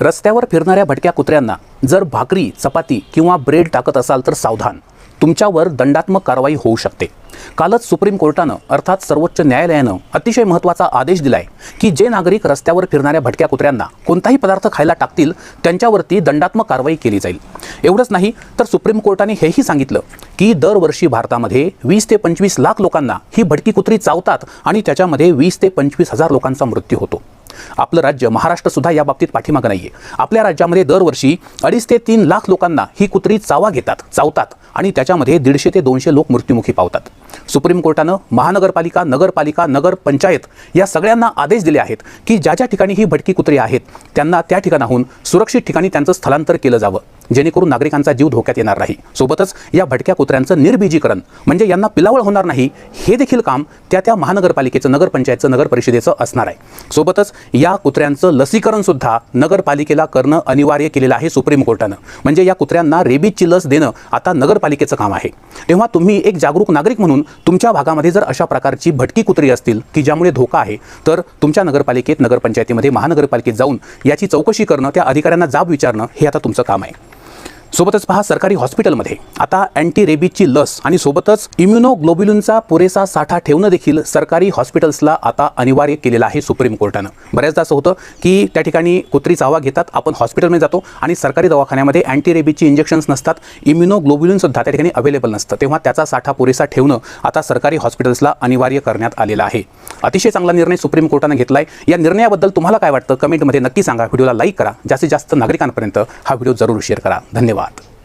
रस्त्यावर फिरणाऱ्या भटक्या कुत्र्यांना जर भाकरी चपाती किंवा ब्रेड टाकत असाल तर सावधान. तुमच्यावर दंडात्मक कारवाई होऊ शकते. कालच सुप्रीम कोर्टानं अर्थात सर्वोच्च न्यायालयानं अतिशय महत्त्वाचा आदेश दिलाय की जे नागरिक रस्त्यावर फिरणाऱ्या भटक्या कुत्र्यांना कोणताही पदार्थ खायला टाकतील त्यांच्यावरती दंडात्मक कारवाई केली जाईल. एवढंच नाही तर सुप्रीम कोर्टाने हेही सांगितलं की दरवर्षी भारतामध्ये वीस ते पंचवीस लाख लोकांना ही भटकी कुत्री चावतात आणि त्याच्यामध्ये वीस ते पंचवीस हजार लोकांचा मृत्यू होतो. आपलं राज्य महाराष्ट्र सुद्धा या बाबतीत पाठीमागं नाहीये. आपल्या राज्यामध्ये दरवर्षी अडीच ते तीन लाख लोकांना ही कुत्री चावा घेतात चावतात आणि त्याच्यामध्ये दीडशे ते दोनशे लोक मृत्युमुखी पावतात. सुप्रीम कोर्टानं महानगरपालिका नगरपालिका नगर पंचायत या सगळ्यांना आदेश दिले आहेत की ज्या ज्या ठिकाणी ही भटकी कुत्री आहेत त्यांना त्या ठिकाणाहून सुरक्षित ठिकाणी त्यांचं स्थलांतर केलं जावं. जेणेकरून नागरिकांचा जीव धोक्यात येणार नाही. सोबतच या भटक्या कुत्र्यांचं निर्बीजीकरण म्हणजे यांना पिलावळ होणार नाही हे देखील काम त्या त्या महानगरपालिकेचं नगरपंचायतचं नगर परिषदेचं असणार आहे. सोबतच या कुत्र्यांचं लसीकरण सुद्धा नगरपालिकेला करणं अनिवार्य केलेलं आहे सुप्रीम कोर्टानं. म्हणजे या कुत्र्यांना रेबीजची लस देणं आता नगरपालिकेचं काम आहे. तेव्हा तुम्ही एक जागरूक नागरिक म्हणून तुमच्या भागामध्ये जर अशा प्रकारची भटकी कुत्री असतील की ज्यामुळे धोका आहे तर तुमच्या नगरपालिकेत नगरपंचायतीमध्ये महानगरपालिकेत जाऊन याची चौकशी करणं त्या अधिकाऱ्यांना जाब विचारणं हे आता तुमचं काम आहे. सोबतच पहा सरकारी हॉस्पिटलमध्ये. आता अँटी रेबीजची लस आणि सोबतच इम्युनोग्लोब्युलिनचा पुरेसा साठा ठेवणं देखील सरकारी हॉस्पिटल्सला आता अनिवार्य केलेलं आहे सुप्रीम कोर्टानं. बऱ्याचदा असं होतं की त्या ठिकाणी कुत्री चावा घेतात आपण हॉस्पिटलमध्ये जातो आणि सरकारी दवाखान्यामध्ये अँटी रेबीजची इंजेक्शन्स नसतात इम्युनोग्लोब्युलिनसुद्धा त्या ठिकाणी अवेलेबल नसतं. तेव्हा त्याचा साठा पुरेसा ठेवणं आता सरकारी हॉस्पिटल्सला अनिवार्य करण्यात आलेलं आहे. अतिशय चांगला निर्णय सुप्रीम कोर्टानं घेतला आहे या निर्णयाबद्दल तुम्हाला काय वाटतं? कमेंटमध्ये नक्की सांगा. व्हिडिओला लाईक करा. जास्तीत जास्त नागरिकांपर्यंत हा व्हिडिओ जरूर शेअर करा. धन्यवाद. धन्यवाद